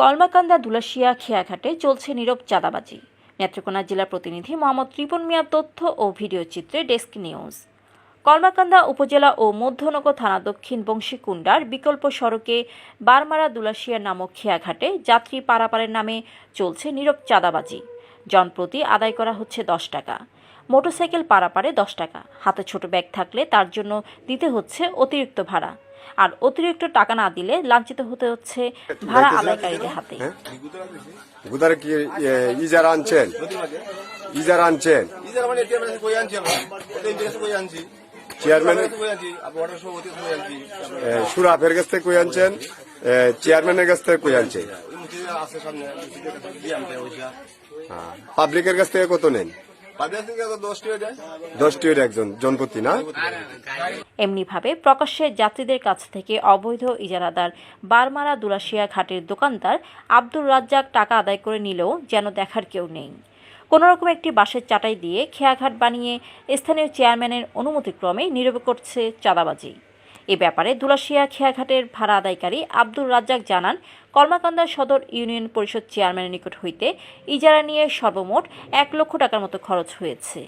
কলমাকান্দা দুলাশিয়া খেয়াঘাটে চলছে নীরব চাঁদাবাজি। নেত্রকোনা জেলা প্রতিনিধি মোহাম্মদ রিপন মিয়া তথ্য ও ভিডিও চিত্রে ডেস্ক নিউজ। কলমাকান্দা উপজেলা ও মধ্যনগর থানা দক্ষিণ বংশীকুণ্ডার বিকল্প সড়কে বারমারা দুলাশিয়া নামক খেয়াঘাটে যাত্রী পারাপারের নামে চলছে নীরব চাঁদাবাজি। জনপ্রতি আদায় করা হচ্ছে দশ টাকা। মোটরসাইকেল পারাপারে দশ টাকা। হাতে ছোট ব্যাগ থাকলে তার জন্য দিতে হচ্ছে অতিরিক্ত ভাড়া। আর অতিরিক্ত টাকা না দিলে লাঞ্ছিত হতে হচ্ছে ভাড়া আদায়কারীদের হাতে। গুদারে কি ইজার আনছেন? ইজার আনছেন? ইজার মানে কই আনছি আমরা? ওতে ইন্টারেস্ট কই আনছি? চেয়ারম্যান সুরাফের কাছ থেকে কই আনছেন? চেয়ারম্যানের কাছ থেকে কই আনছেন? হ্যাঁ। পাবলিকের কাছ থেকে কত নেন? পাবলিক থেকে তো 10 টাকা যায়। দশটি একজন জনপ্রতি না? এমনিভাবে প্রকাশ্যে যাত্রীদের কাছ থেকে অবৈধ ইজারাদার বারমারা দুলাশিয়া ঘাটের দোকানদার আব্দুল রাজ্জাক টাকা আদায় করে নিলেও যেন দেখার কেউ নেই। কোনোরকম একটি বাঁশের চাটাই দিয়ে খেয়াঘাট বানিয়ে স্থানীয় চেয়ারম্যানের অনুমতিক্রমে নীরবে করছে চাঁদাবাজি। এ ব্যাপারে দুলাশিয়া খেয়াঘাটের ভাড়া আদায়কারী আব্দুর রাজ্জাক জানান কর্মাকান্দা সদর ইউনিয়ন পরিষদ চেয়ারম্যানের নিকট হইতে ইজারা নিয়ে সর্বমোট এক লক্ষ টাকার মতো খরচ হয়েছে।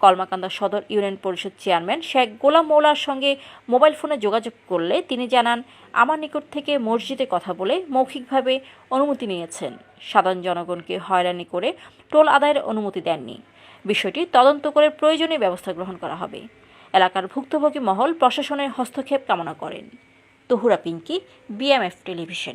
কলমাকান্দা সদর ইউনিয়ন পরিষদ চেয়ারম্যান শেখ গোলাম মৌলার সঙ্গে মোবাইল ফোনে যোগাযোগ করলে তিনি জানান, আমার নিকট থেকে মসজিদে কথা বলে মৌখিকভাবে অনুমতি নিয়েছেন। সাধারণ জনগণকে হয়রানি করে টোল আদায়ের অনুমতি দেননি। বিষয়টি তদন্ত করে প্রয়োজনীয় ব্যবস্থা গ্রহণ করা হবে। এলাকার ভুক্তভোগী মহল প্রশাসনের হস্তক্ষেপ কামনা করেন। Tahura Pinki BMF television